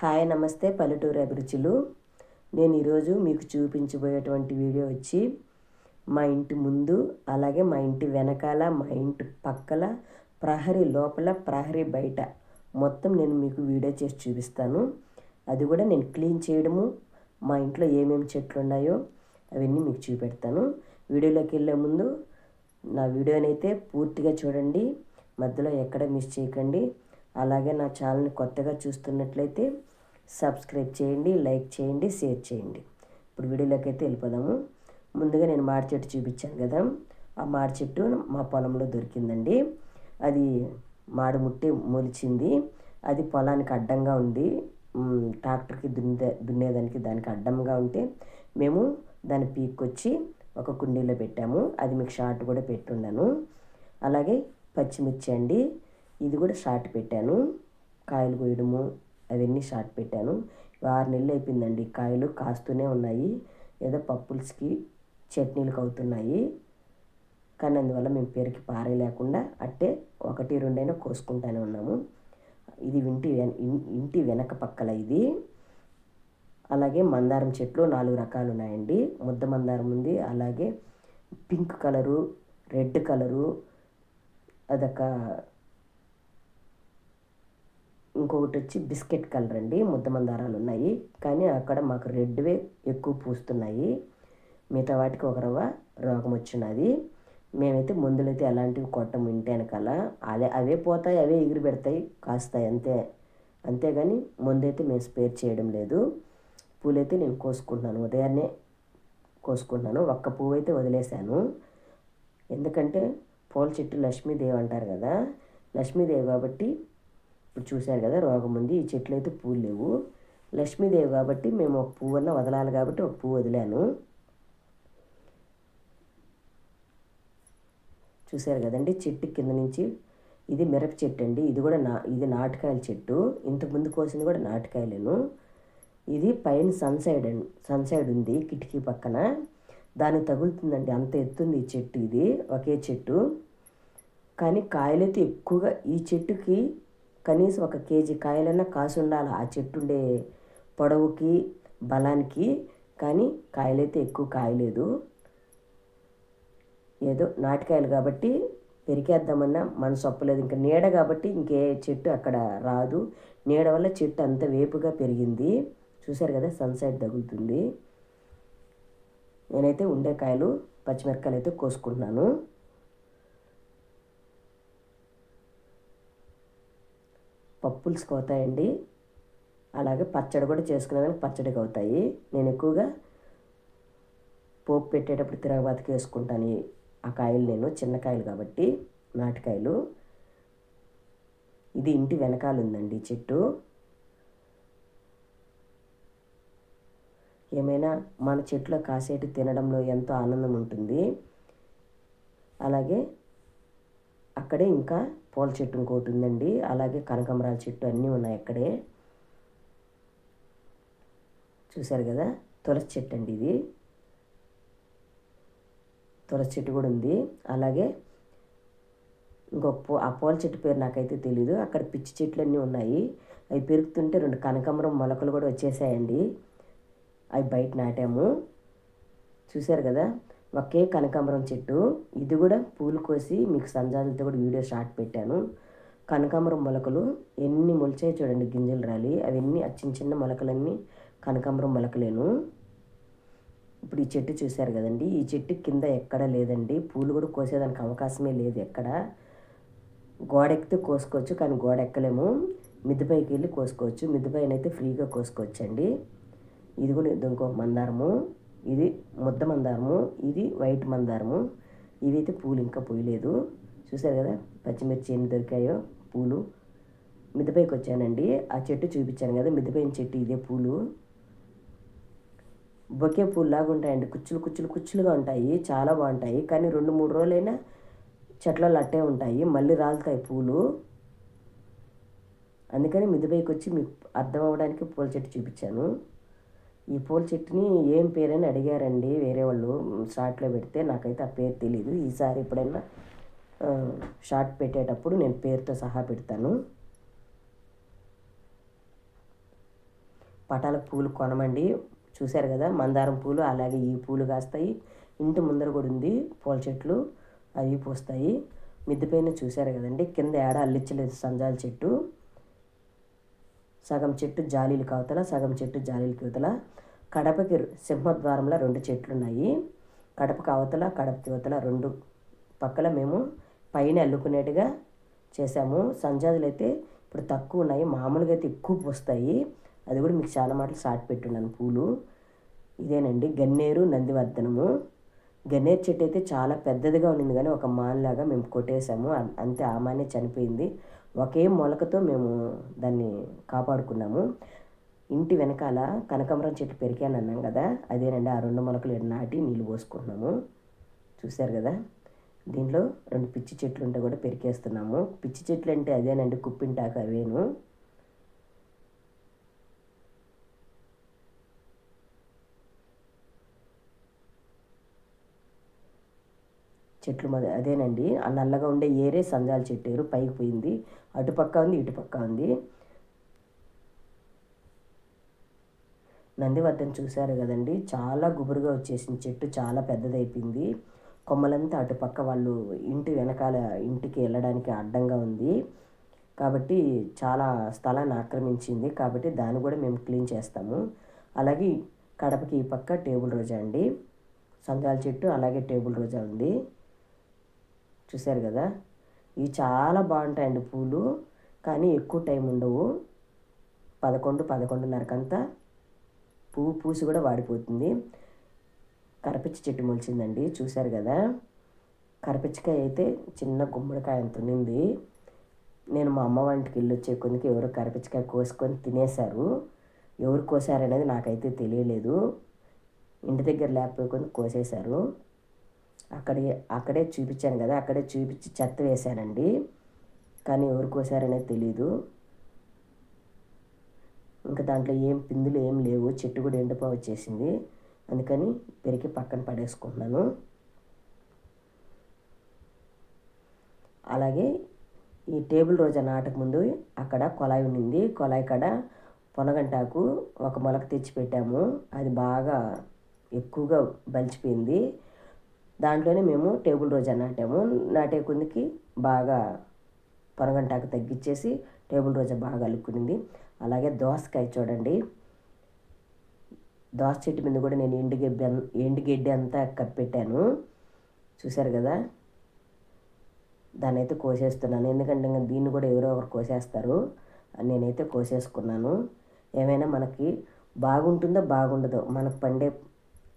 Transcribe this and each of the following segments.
Hi నమస్తే పల్లెటూరు అభిరుచులు. నేను ఈరోజు మీకు చూపించబోయేటువంటి వీడియో వచ్చి మా ఇంటి ముందు అలాగే మా ఇంటి వెనకాల మా ఇంటి పక్కల ప్రహరీ లోపల ప్రహరీ బయట మొత్తం నేను మీకు వీడియో చేసి చూపిస్తాను. అది కూడా నేను క్లీన్ చేయడము మా ఇంట్లో ఏమేమి చెట్లు ఉన్నాయో అవన్నీ మీకు చూపెడతాను. వీడియోలోకి వెళ్ళే ముందు నా వీడియోనైతే పూర్తిగా చూడండి మధ్యలో ఎక్కడ మిస్ చేయకండి. అలాగే నా ఛానల్ని కొత్తగా చూస్తున్నట్లయితే సబ్స్క్రైబ్ చేయండి లైక్ చేయండి షేర్ చేయండి. ఇప్పుడు వీడియోలోకి అయితే వెళ్ళిపోదాము. ముందుగా నేను మాడి చెట్టు చూపించాను కదా. ఆ మాడి చెట్టు మా పొలంలో దొరికిందండి. అది మాడి ముట్టి మొలిచింది. అది పొలానికి అడ్డంగా ఉంది. ట్రాక్టర్కి దున్నే దున్నేదానికి దానికి అడ్డంగా ఉంటే మేము దాన్ని పీక్కొచ్చి ఒక కుండీలో పెట్టాము. అది మీకు షార్ట్ కూడా పెట్టున్నాను అలాగే పచ్చిమిర్చి అండి. ఇది కూడా షార్ట్ పెట్టాను. కాయలు కోయడము అవన్నీ షార్ట్ పెట్టాను. ఆరు నెలలు అయిపోయిందండి కాయలు కాస్తూనే ఉన్నాయి. ఏదో పప్పుల్స్కి చట్నీలకు అవుతున్నాయి కానీ అందువల్ల మేము పేరుకి పారే లేకుండా అట్టే ఒకటి రెండైనా కోసుకుంటానే ఉన్నాము. ఇది ఇంటి ఇంటి వెనక పక్కల ఇది. అలాగే మందారం చెట్లు నాలుగు రకాలు ఉన్నాయండి. ముద్ద మందారం ఉంది. అలాగే పింక్ కలరు రెడ్ కలరు అదొక ఇంకొకటి వచ్చి బిస్కెట్ కలర్ అండి ముద్ద మందారాలు ఉన్నాయి కానీ అక్కడ మాకు రెడ్వే ఎక్కువ పూస్తున్నాయి. మిగతా వాటికి ఒక రవ్వ రోగం వచ్చినది మేమైతే మందులైతే అలాంటివి కొట్టం ఇంటి వెనకాల. అదే అవే పోతాయి అవే ఎగిరి పెడతాయి కాస్తాయి అంతే. అంతేగాని ముందైతే మేము స్పేర్ చేయడం లేదు. పూలైతే నేను కోసుకుంటున్నాను ఉదయాన్నే కోసుకుంటున్నాను. ఒక్క పువ్వు అయితే వదిలేశాను. ఎందుకంటే పూల చెట్టు లక్ష్మీదేవి అంటారు కదా లక్ష్మీదేవి కాబట్టి ఇప్పుడు చూశారు కదా రోగం ఉంది ఈ చెట్లు అయితే పూలు లేవు. లక్ష్మీదేవి కాబట్టి మేము ఒక పువ్వన్న వదలాలి కాబట్టి ఒక పువ్వు వదిలాను. చూశారు కదండి చెట్టు కింద నుంచి ఇది మిరప చెట్టు అండి. ఇది కూడా నా ఇది నాటకాయల చెట్టు. ఇంతకుముందు కోసింది కూడా నాటకాయలను. ఇది పైన సన్సైడ్ అండి సన్సైడ్ ఉంది కిటికీ పక్కన. దానికి తగులుతుందండి అంత ఎత్తుంది ఈ చెట్టు ఇది ఒకే చెట్టు. కానీ కాయలైతే ఎక్కువగా ఈ చెట్టుకి కనీసం ఒక కేజీ కాయలన్నా కాసి ఉండాలి ఆ చెట్టు ఉండే పొడవుకి బలానికి. కానీ కాయలైతే ఎక్కువ కాయలేదు. ఏదో నాటికాయలు కాబట్టి పెరికేద్దామన్నా మన సొప్పలేదు ఇంకా నీడ కాబట్టి ఇంకే చెట్టు అక్కడ రాదు. నీడ వల్ల చెట్టు అంత వేపుగా పెరిగింది. చూశారు కదా సన్సెట్ తగులుతుంది. నేనైతే ఉండే కాయలు పచ్చిమిరకాయలు అయితే కోసుకుంటున్నాను. పప్పుల్స్కి అవుతాయండి అలాగే పచ్చడి కూడా చేసుకునేదానికి పచ్చడికి అవుతాయి. నేను ఎక్కువగా పోపు పెట్టేటప్పుడు తిరగబాతకి వేసుకుంటాను ఆ కాయలు నేను చిన్న కాయలు కాబట్టి నాటికాయలు. ఇది ఇంటి వెనకాల ఉందండి చెట్టు. ఏమైనా మన చెట్లో కాసేటి తినడంలో ఎంతో ఆనందం ఉంటుంది. అలాగే అక్కడే ఇంకా పూల చెట్టు ఇంకోటి ఉందండి. అలాగే కనకమరాల చెట్టు అన్నీ ఉన్నాయి అక్కడే. చూశారు కదా? తులసి చెట్టు అండి ఇది. తులసి చెట్టు కూడా ఉంది. అలాగే ఇంకొక పూ ఆ పూల చెట్టు పేరు నాకైతే తెలీదు. అక్కడ పిచ్చి చెట్లు అన్నీ ఉన్నాయి. అవి పెరుగుతుంటే రెండు కనకాంబరం మొలకలు కూడా వచ్చేసాయండి. అవి బయట నాటాము. చూశారు కదా? ఒకే కనకాంబరం చెట్టు. ఇది కూడా పూలు కోసి మీకు సంజాలతో కూడా వీడియో షార్ట్ పెట్టాను. కనకాంబరం మొలకలు ఎన్ని మొలిచాయి చూడండి గింజలు రాలి. అవన్నీ చిన్న చిన్న మొలకలన్నీ కనకాంబరం మొలకలేను. ఇప్పుడు ఈ చెట్టు చూశారు కదండి. ఈ చెట్టు కింద ఎక్కడ లేదండి. పూలు కూడా కోసేదానికి అవకాశమే లేదు ఎక్కడ. గోడ ఎక్కితే కోసుకోవచ్చు కానీ గోడ ఎక్కలేము. మిద్దపైకి వెళ్ళి కోసుకోవచ్చు. మిద్దపైన అయితే ఫ్రీగా కోసుకోవచ్చండి. ఇది కూడా ఇంకొక మందారము. ఇది ముద్ద మందారము ఇది వైట్ మందారము. ఇవైతే పూలు ఇంకా పోయలేదు. చూసారు కదా పచ్చిమిర్చి ఎన్ని దొరికాయో పూలు. మిద్దపైకి వచ్చానండి ఆ చెట్టు చూపించాను కదా మిద్దపైన చెట్టు ఇదే పూలు. బొకే పూలు లాగా ఉంటాయండి. కుచ్చులు కుచ్చులు కుచ్చులుగా ఉంటాయి. చాలా బాగుంటాయి. కానీ రెండు మూడు రోజులైనా చెట్లలో అట్టే ఉంటాయి. మళ్ళీ రాలుతాయి పూలు. అందుకని మిద్దపైకి వచ్చి మీకు అర్థం అవ్వడానికి పూల చెట్టు చూపించాను. ఈ పూల చెట్టుని ఏం పేరని అడిగారండి వేరే వాళ్ళు. షార్ట్లో పెడితే నాకైతే ఆ పేరు తెలీదు. ఈసారి ఎప్పుడైనా షార్ట్ పెట్టేటప్పుడు నేను పేరుతో సహా పెడతాను. పటాల పూలు కొనమండి. చూశారు కదా మందారం పూలు అలాగే ఈ పూలు కాస్తాయి. ఇంటి ముందర కూడా ఉంది పూల చెట్లు అవి పూస్తాయి. మిద్దెపైన చూశారు కదండి కింద ఏడ అల్లిచ్చలేదు సంజాల చెట్టు. సగం చెట్టు జాలీలు కవతల సగం చెట్టు జాలీలు కవతల కడపకి సింహద్వారంలో రెండు చెట్లు ఉన్నాయి కడపకి అవతల కడపకి అవతల రెండు. పక్కల మేము పైన అల్లుకునేట్టుగా చేసాము సంజాజులు అయితే ఇప్పుడు తక్కువ ఉన్నాయి. మామూలుగా అయితే ఎక్కువ పూస్తాయి అది కూడా మీకు చాలా మాటలు సాటి పెట్టున్నాను పూలు. ఇదేనండి గన్నేరు నందివర్ధనము. గన్నేరు చెట్టు అయితే చాలా పెద్దదిగా ఉండింది కానీ ఒక మాన్లాగా మేము కొట్టేసాము అంతే ఆ మానే చనిపోయింది. ఒకే మొలకతో మేము దాన్ని కాపాడుకున్నాము. ఇంటి వెనకాల కనకాంబరం చెట్టు పెరిగాను అన్నాం కదా అదేనండి ఆ రెండు మొలకలు నాటి నీళ్ళు పోసుకుంటున్నాము. చూశారు కదా? దీంట్లో రెండు పిచ్చి చెట్లు ఉంటే కూడా పెరికేస్తున్నాము. పిచ్చి చెట్లు అంటే అదేనండి కుప్పింటాక అవేను. చెట్లు మొద అదేనండి. ఆ నల్లగా ఉండే ఏరే సంజాల చెట్టేరు పైకి పోయింది. అటుపక్క ఉంది ఇటుపక్క ఉంది. నందివర్ధన్ చూశారు కదండి. చాలా గుబురుగా వచ్చేసింది చెట్టు చాలా పెద్దదైపోయింది. కొమ్మలంతా అటుపక్క వాళ్ళు ఇంటి వెనకాల ఇంటికి వెళ్ళడానికి అడ్డంగా ఉంది. కాబట్టి చాలా స్థలాన్ని ఆక్రమించింది. కాబట్టి దాన్ని కూడా మేము క్లీన్ చేస్తాము. అలాగే కడపకి ఈ పక్క టేబుల్ రోజా అండి. సంజాల చెట్టు అలాగే టేబుల్ రోజా ఉంది. చూశారు కదా? ఇవి చాలా బాగుంటాయండి పూలు. కానీ ఎక్కువ టైం ఉండవు. పదకొండు పదకొండున్నరకంతా పువ్వు పూసి కూడా వాడిపోతుంది. కరపిచ్చి చెట్టు మొలిచిందండి చూశారు కదా? కరపిచ్చికాయ అయితే చిన్న గుమ్మడికాయ అంత ఉన్నింది. నేను మా అమ్మ వంటికి వెళ్ళి వచ్చే కొద్దికి ఎవరు కరపిచ్చికాయ కోసుకొని తినేశారు. ఎవరు కోసారనేది నాకైతే తెలియలేదు. ఇంటి దగ్గర లేకపోయి కోసేశారు. అక్కడే అక్కడే చూపించాను కదా అక్కడే చూపించి చెత్త వేశానండి. కానీ ఎవరు కోసారనేది తెలీదు. ఇంకా దాంట్లో ఏం పిందులు ఏం లేవు చెట్టు కూడా ఎండిపో వచ్చేసింది. అందుకని పెరిగి పక్కన పడేసుకుంటున్నాను. అలాగే ఈ టేబుల్ రోజా నాటక ముందు అక్కడ కొలాయి ఉండింది. కొలాయి కాడ పొనగంటాకు ఒక మొలక తెచ్చి పెట్టాము. అది బాగా ఎక్కువగా బలిచిపోయింది. దాంట్లోనే మేము టేబుల్ రోజా నాటాము నాటే కొందికి బాగా పొరగంటాకు తగ్గించేసి టేబుల్ రోజా బాగా అలుక్కునింది. అలాగే దోసకాయ చూడండి. దోస చెట్టు మీద కూడా నేను ఎండుగడ్డి ఎండుగడ్డి అంతా కప్పెట్టాను. చూశారు కదా? దాన్ని అయితే కోసేస్తున్నాను. ఎందుకంటే ఇంకా దీన్ని కూడా ఎవరో ఒకరు కోసేస్తారు. నేనైతే కోసేసుకున్నాను. ఏమైనా మనకి బాగుంటుందో బాగుండదో. మనకు పండే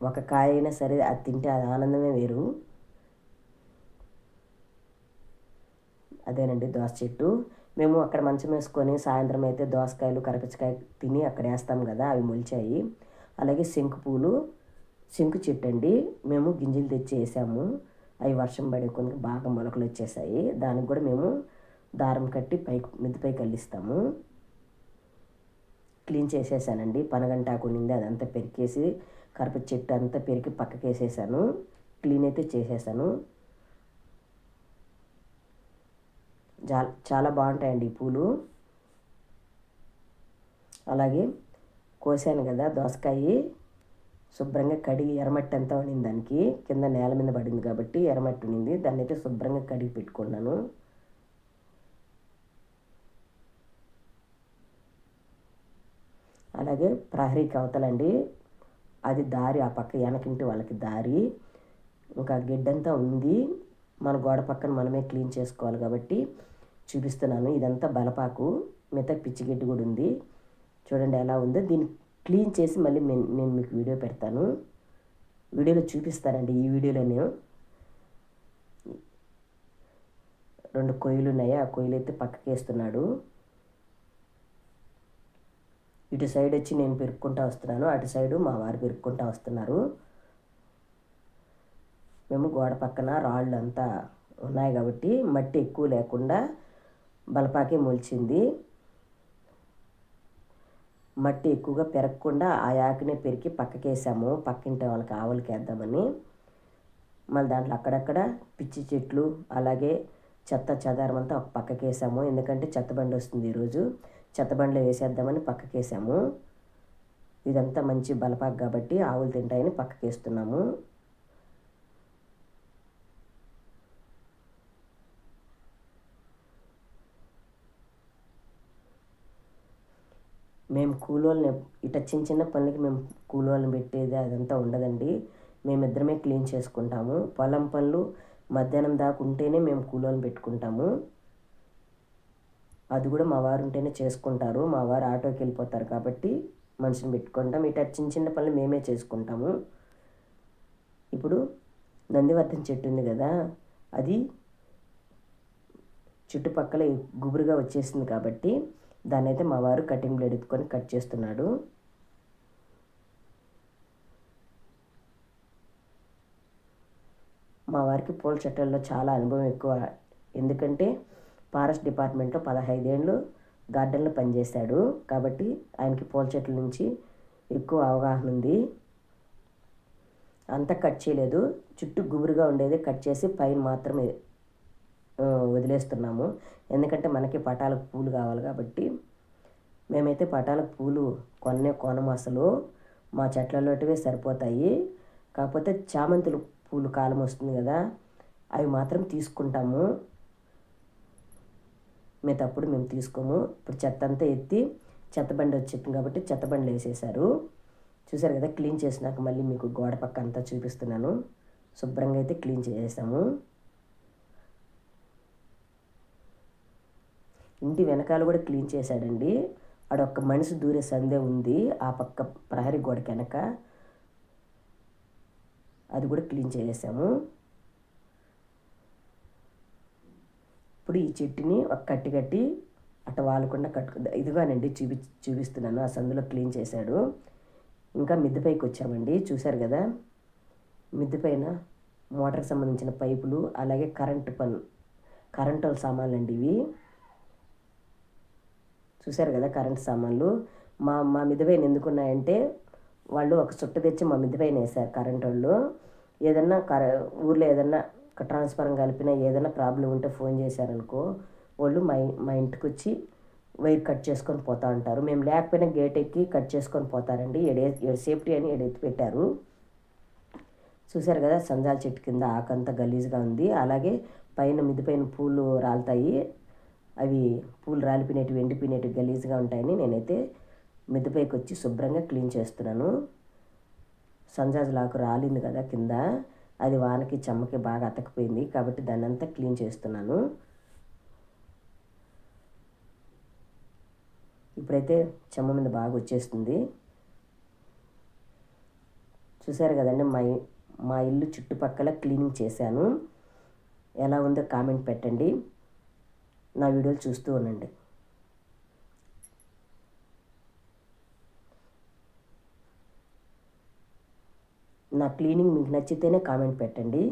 ఒక కాయ అయినా సరే అది తింటే అది ఆనందమే వేరు. అదేనండి దోస చెట్టు. మేము అక్కడ మంచం వేసుకొని సాయంత్రం అయితే దోసకాయలు కరపచ్చకాయ తిని అక్కడ వేస్తాం కదా అవి మొలిచాయి. అలాగే శంకు పూలు శంకు చెట్టు అండి. మేము గింజలు తెచ్చి వేసాము. అవి వర్షం పడే కొన్ని బాగా మొలకలు వచ్చేసాయి. దానికి కూడా మేము దారం కట్టి పై మిద్దపైకి కల్లిస్తాము క్లీన్ చేసేసానండి. పనగంటాకు నింది అదంతా పెరికేసి కరప చెట్టు అంతా పెరిగి పక్కకేసేసాను. క్లీన్ అయితే చేసేసాను. చాలా బాగుంటాయండి ఈ పూలు. అలాగే కోసాను కదా దోసకాయ. శుభ్రంగా కడిగి ఎర్రమట్టి అంతా ఉండింది దానికి. కింద నేల మీద పడింది కాబట్టి ఎర్రమట్టి ఉండింది దాన్ని అయితే శుభ్రంగా కడిగి పెట్టుకున్నాను. అలాగే ప్రహరీ కవతలండి. అది దారి ఆ పక్క వెనకింటి వాళ్ళకి దారి. ఇంకా గిడ్డంతా ఉంది. మన గోడ పక్కన మనమే క్లీన్ చేసుకోవాలి కాబట్టి చూపిస్తున్నాను. ఇదంతా బలపాకు. మిగతా పిచ్చిగడ్డి కూడా ఉంది. చూడండి ఎలా ఉందో. దీన్ని క్లీన్ చేసి మళ్ళీ నేను మీకు వీడియో పెడతాను. వీడియోలో చూపిస్తానండి ఈ వీడియోలో నేను. రెండు కొయ్యలు ఉన్నాయి. ఆ కొయ్యలు అయితే పక్కకి వేస్తున్నాడు ఇటు సైడ్ వచ్చి నేను పెరుక్కుంటా వస్తున్నాను అటు సైడు మా వారు పెరుక్కుంటా వస్తున్నారు. మేము గోడ పక్కన రాళ్ళు అంతా ఉన్నాయి కాబట్టి మట్టి ఎక్కువ లేకుండా బలపాకే మొలిచింది. మట్టి ఎక్కువగా పెరగకుండా ఆ ఆకునే పెరికి పక్కకేసాము పక్కింటి వాళ్ళకి ఆవులకి వేద్దామని మళ్ళీ దాంట్లో అక్కడక్కడ పిచ్చి చెట్లు అలాగే చెత్త చెదారం అంతా ఒక పక్కకేసాము. ఎందుకంటే చెత్త బండి వస్తుంది ఈరోజు. చెత్తబండ్లో వేసేద్దామని పక్కకేసాము. ఇదంతా మంచి బలపాకు కాబట్టి ఆవులు తింటాయని పక్కకేస్తున్నాము. మేము కూలోళ్ళని ఇట చిన్న చిన్న పనులకి మేము కూలోళ్ళని పెట్టేది అదంతా ఉండదండి. మేమిద్దరమే క్లీన్ చేసుకుంటాము. పొలం పనులు మధ్యాహ్నం దాకా ఉంటేనే మేము కూలోళ్ళని పెట్టుకుంటాము. అది కూడా మా వారు ఉంటేనే చేసుకుంటారు. మా వారు ఆటోకి వెళ్ళిపోతారు కాబట్టి మనిషిని పెట్టుకుంటాం. ఇటు చిన్న చిన్న పనులు మేమే చేసుకుంటాము. ఇప్పుడు నందివర్ధన్ చెట్టు ఉంది కదా అది చుట్టుపక్కల గుబురుగా వచ్చేసింది కాబట్టి దాన్ని అయితే మా వారు కటింగ్ బ్లేడ్ ఎత్తుకొని కట్ చేస్తున్నాడు. మా వారికి పూల చెట్లలో చాలా అనుభవం ఎక్కువ. ఎందుకంటే ఫారెస్ట్ డిపార్ట్మెంట్లో పదహైదేళ్ళు గార్డెన్లో పనిచేశాడు. కాబట్టి ఆయనకి పూల చెట్ల నుంచి ఎక్కువ అవగాహన ఉంది. అంతా కట్ చేయలేదు. చుట్టూ గుబురుగా ఉండేది కట్ చేసి పైన మాత్రమే వదిలేస్తున్నాము. ఎందుకంటే మనకి పటాలకు పూలు కావాలి కాబట్టి మేమైతే పటాలకు పూలు కొన్నే కొనము అసలు. మా చెట్లలోటివే సరిపోతాయి. కాకపోతే చామంతులు పూలు కాలం వస్తుంది కదా అవి మాత్రం తీసుకుంటాము. మిగతాప్పుడు మేము తీసుకోము. ఇప్పుడు చెత్త అంతా ఎత్తి చెత్తబండి వచ్చింది కాబట్టి చెత్తబండి వేసేసారు చూసారు కదా క్లీన్ చేసినాక మళ్ళీ మీకు గోడ పక్క అంతా చూపిస్తున్నాను. శుభ్రంగా అయితే క్లీన్ చేసేసాము. ఇంటి వెనకాల కూడా క్లీన్ చేశాడండి. ఆడొక్క మనిషి దూరే సందే ఉంది. ఆ పక్క ప్రహరీ గోడకి వెనక. అది కూడా క్లీన్ చేసేసాము. ఇప్పుడు ఈ చెట్టుని ఒక కట్టి కట్టి అట్ట వాలకుండా కట్టుకు ఇదిగానండి చూపి చూపిస్తున్నాను. ఆ సందులో క్లీన్ చేశాడు. ఇంకా మిద్దెపైకి వచ్చామండి. చూశారు కదా? మిద్దె పైన మోటార్కి సంబంధించిన పైపులు అలాగే కరెంటు పన్ కరెంటు సామాన్లు అండి ఇవి. చూశారు కదా కరెంట్ సామాన్లు? మా మా మిద్దెపైన ఎందుకున్నాయంటే వాళ్ళు ఒక చుట్ట తెచ్చి మా మిద్దెపైన వేశారు కరెంటు వాళ్ళు. ఏదన్నా కర ఊర్లో ఏదన్నా ట్రాన్స్ఫారం కలిపినా ఏదైనా ప్రాబ్లం ఉంటే ఫోన్ చేశారనుకో వాళ్ళు మా మా ఇంటికి వచ్చి వైర్ కట్ చేసుకొని పోతా ఉంటారు మేము లేకపోయినా గేట్ ఎక్కి కట్ చేసుకొని పోతారండి. ఎడే ఏడు సేఫ్టీ అని ఎడెత్తి పెట్టారు. చూశారు కదా సంజాల చెట్టు కింద ఆకంతా గలీజ్గా ఉంది. అలాగే పైన మిద్దిపైన పూలు రాలుతాయి. అవి పూలు రాలిపోయినట్టు ఎండిపోయినట్టు గలీజ్గా ఉంటాయని నేనైతే మిద్దపైకి వచ్చి శుభ్రంగా క్లీన్ చేస్తున్నాను. సంజాజులాకు రాలింది కదా కింద. అది వానకి చెమ్మకి బాగా అతకపోయింది. కాబట్టి దాన్ని అంతా క్లీన్ చేస్తున్నాను. ఇప్పుడైతే చెమ్మ మీద బాగా వచ్చేస్తుంది. చూసారు కదండి మా మా ఇల్లు చుట్టుపక్కల క్లీనింగ్ చేశాను. ఎలా ఉందో కామెంట్ పెట్టండి. నా వీడియోలు చూస్తూ ఉండండి నా క్లీనింగ్ మీకు నచ్చితేనే కామెంట్ పెట్టండి.